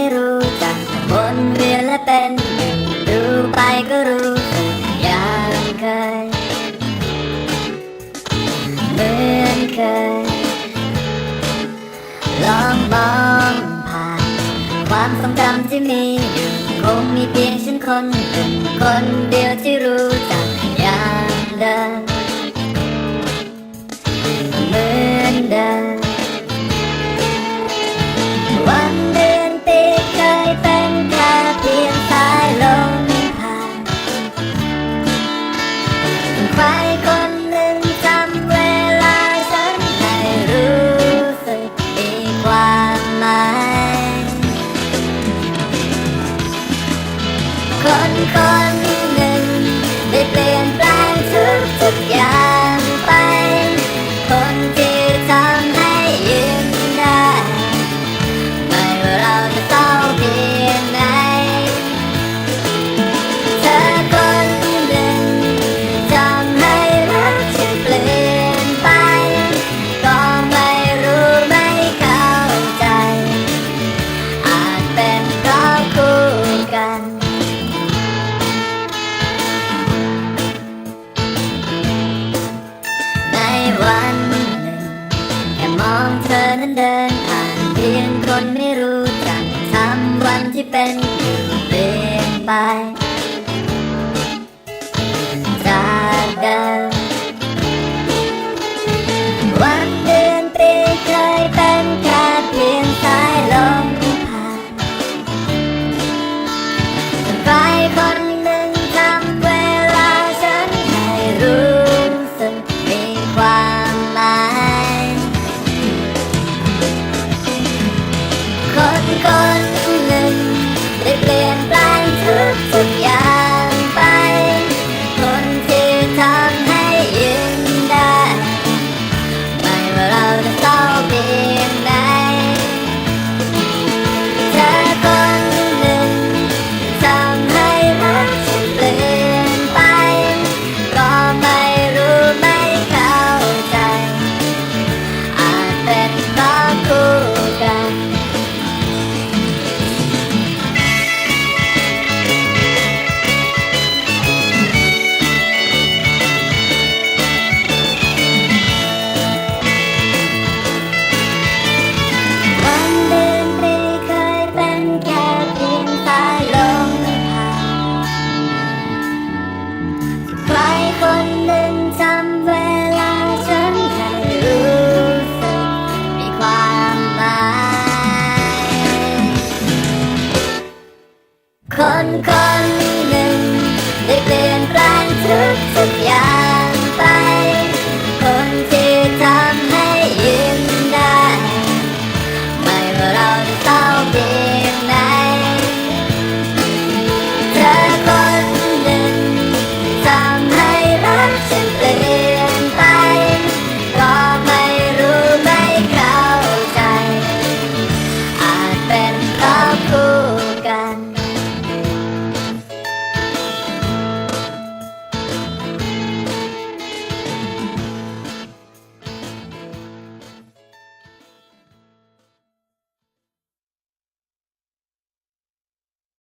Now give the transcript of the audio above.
ไม่รู้จักวนเวียนและเป็นหนึ่งดูไปก็รู้สึกอย่างเคยเหมือนเคย ลองมองผ่าน ความทรงจำที่มีอยู่คงมีเพียงฉันคนหนึ่งคนเดียวที่รู้จักอย่างเดิม ค นั้นเดินผ่านเพียงคนไม่รู้จักทำวันที่เป็นอยู่เปลี่ยนไป จากเดิมวันเดือนปีเคยเป็นแค่เพียงสายลมผ่านใครคนหนึ่งจำเวลาฉันให้รู้สึกมีความ คนคน